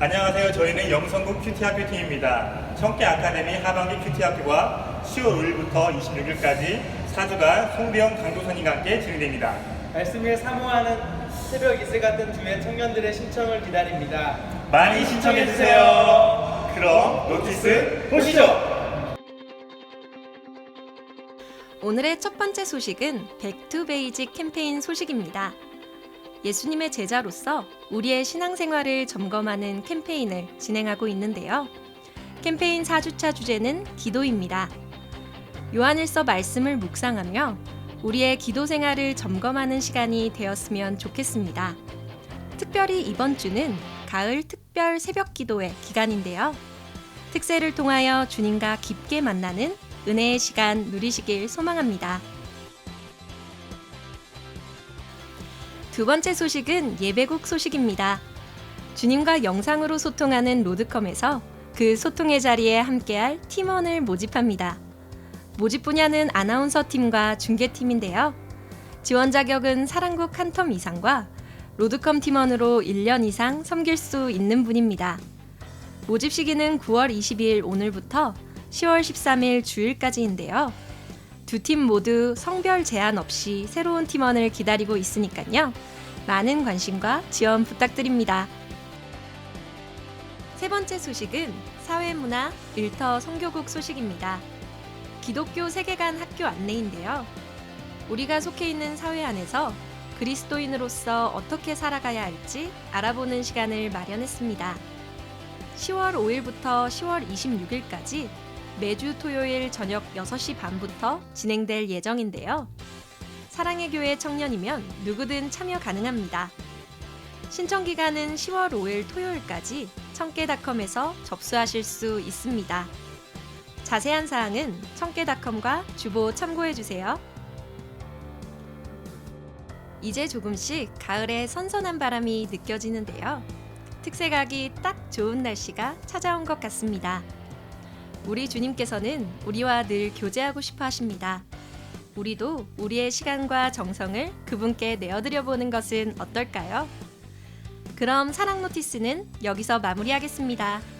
안녕하세요. 저희는 영성국 큐티학교 팀입니다. 청계 아카데미 하반기 큐티학교가 10월 5일부터 26일까지 4주간 송대영 강도선임과 함께 진행됩니다. 말씀을 사모하는 새벽 이슬 같은 주의 청년들의 신청을 기다립니다. 많이 신청해주세요. 그럼 노티스 보시죠. 오늘의 첫 번째 소식은 백투 베이직 캠페인 소식입니다. 예수님의 제자로서 우리의 신앙생활을 점검하는 캠페인을 진행하고 있는데요. 캠페인 4주차 주제는 기도입니다. 요한일서 말씀을 묵상하며 우리의 기도 생활을 점검하는 시간이 되었으면 좋겠습니다. 특별히 이번 주는 가을 특별 새벽 기도의 기간인데요. 특세를 통하여 주님과 깊게 만나는 은혜의 시간 누리시길 소망합니다. 두 번째 소식은 예배국 소식입니다. 주님과 영상으로 소통하는 로드컴에서 그 소통의 자리에 함께할 팀원을 모집합니다. 모집 분야는 아나운서 팀과 중계팀인데요. 지원 자격은 사랑국 한 텀 이상과 로드컴 팀원으로 1년 이상 섬길 수 있는 분입니다. 모집 시기는 9월 22일 오늘부터 10월 13일 주일까지인데요. 두 팀 모두 성별 제한 없이 새로운 팀원을 기다리고 있으니까요. 많은 관심과 지원 부탁드립니다. 세 번째 소식은 사회문화 일터 선교국 소식입니다. 기독교 세계관 학교 안내인데요. 우리가 속해 있는 사회 안에서 그리스도인으로서 어떻게 살아가야 할지 알아보는 시간을 마련했습니다. 10월 5일부터 10월 26일까지 매주 토요일 저녁 6시 반부터 진행될 예정인데요. 사랑의 교회 청년이면 누구든 참여 가능합니다. 신청 기간은 10월 5일 토요일까지 청계닷컴에서 접수하실 수 있습니다. 자세한 사항은 청계닷컴과 주보 참고해 주세요. 이제 조금씩 가을의 선선한 바람이 느껴지는데요. 특세 가기 딱 좋은 날씨가 찾아온 것 같습니다. 우리 주님께서는 우리와 늘 교제하고 싶어 하십니다. 우리도 우리의 시간과 정성을 그분께 내어드려 보는 것은 어떨까요? 그럼 사랑 노티스는 여기서 마무리하겠습니다.